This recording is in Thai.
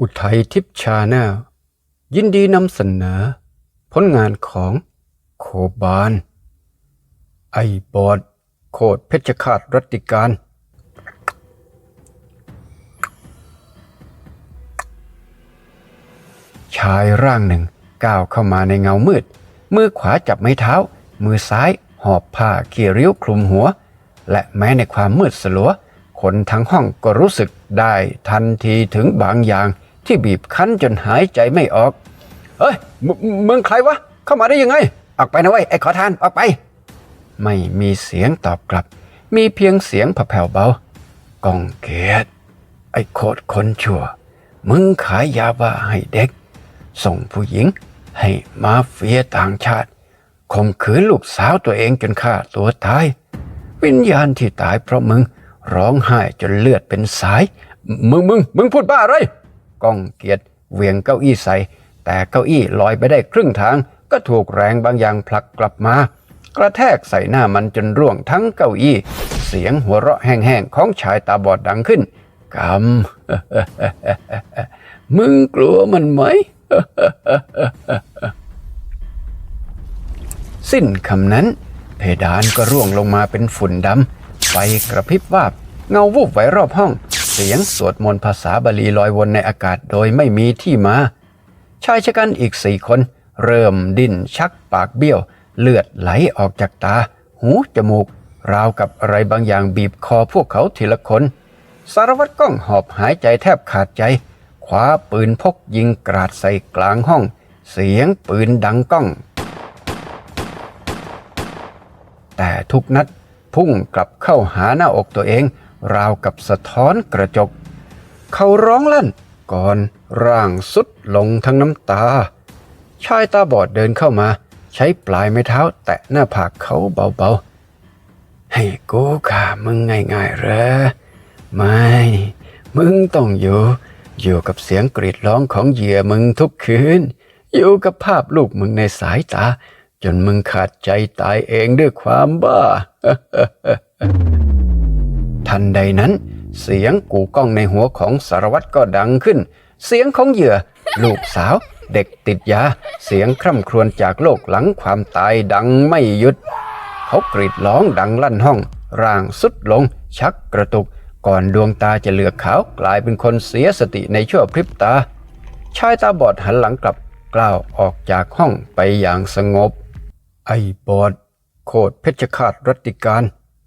อุทัยทิพชาแนลยินดีนำเสนอ ผลงานของโคบาน ไอบอดโคดเพชรคาตรัตติการ ชายร่างหนึ่งก้าวเข้ามาในเงามืด มือขวาจับไม้เท้า มือซ้ายหอบผ้าเกี่ยวริ้วคลุมหัว และแม้ในความมืดสลัวคนทั้งห้องก็รู้สึกได้ทันทีถึงบางอย่าง ที่บีบคั้นจนหายใจไม่ออก เฮ้ยมมึงใครวะ เข้ามาได้ยังไง ออกไปนะเว้ยไอ้ขอทานออกไป ไม่มีเสียงตอบกลับ มีเพียงเสียงแผ่วเบากองเกตไอ้โคตรคนชั่ว มึงขายยาบ้าให้เด็ก ส่งผู้หญิงให้มาเฟียต่างชาติข่มขืนลูกสาวตัวเองจนฆ่าตัวตาย วิญญาณที่ตายเพราะมึงร้องไห้จนเลือดเป็นสาย มึงมึงมึงพูดบ้าอะไร ก้องเกียรติเหวียงเก้าอี้ใส่ แต่เก้าอี้ลอยไปได้ครึ่งทาง ก็ถูกแรงบางอย่างผลักกลับมา กระแทกใส่หน้ามันจนร่วงทั้งเก้าอี้ เสียงหัวเราะแห้งๆของชายตาบอดดังขึ้นกำมึงกลัวมันไหม สิ้นคำนั้น เพดานก็ร่วงลงมาเป็นฝุ่นดำไฟกระพริบวาบ เงาวูบไว้รอบห้อง เสียงสวดมนต์ภาษาบาลีลอยวนในอากาศโดยไม่มีที่มา ชายชะกันอีกสี่คน เริ่มดิ้นชักปากเบี้ยว เลือดไหลออกจากตา หูจมูก ราวกับอะไรบางอย่างบีบคอพวกเขาทีละคน สารวัตรก้องหอบหายใจแทบขาดใจคว้าปืนพกยิงกราดใส่กลางห้อง เสียงปืนดังก้อง แต่ทุกนัดพุ่งกลับเข้าหาหน้าอกตัวเอง ราวกับสะท้อนกระจก เขาร้องลั่นก่อนร่างสุดลงทั้งน้ำตา ชายตาบอดเดินเข้ามา ใช้ปลายไม้เท้าแตะหน้าผากเขาเบาๆ ให้กูฆ่ามึงง่ายๆเหรอ ไม่ มึงต้องอยู่ อยู่กับเสียงกรีดร้องของเหยื่อมึงทุกคืน อยู่กับภาพลูกมึงในสายตา จนมึงขาดใจตายเองด้วยความบ้า ทันใดนั้น เสียงกูก้องในหัวของสารวัตรก็ดังขึ้น เสียงของเหยื่อ ลูกสาว เด็กติดยา เสียงคร่ำครวญจากโลกหลังความตายดังไม่หยุด เขากรีดร้องดังลั่นห้อง ร่างสุดลง ชักกระตุก ก่อนดวงตาจะเหลือกขาวกลายเป็นคนเสียสติในชั่วพริบตา ชายตาบอดหันหลังกลับกล้าวออกจากห้องไปอย่างสงบ ไอ้บอดโคตรเพชรคาตรัติการ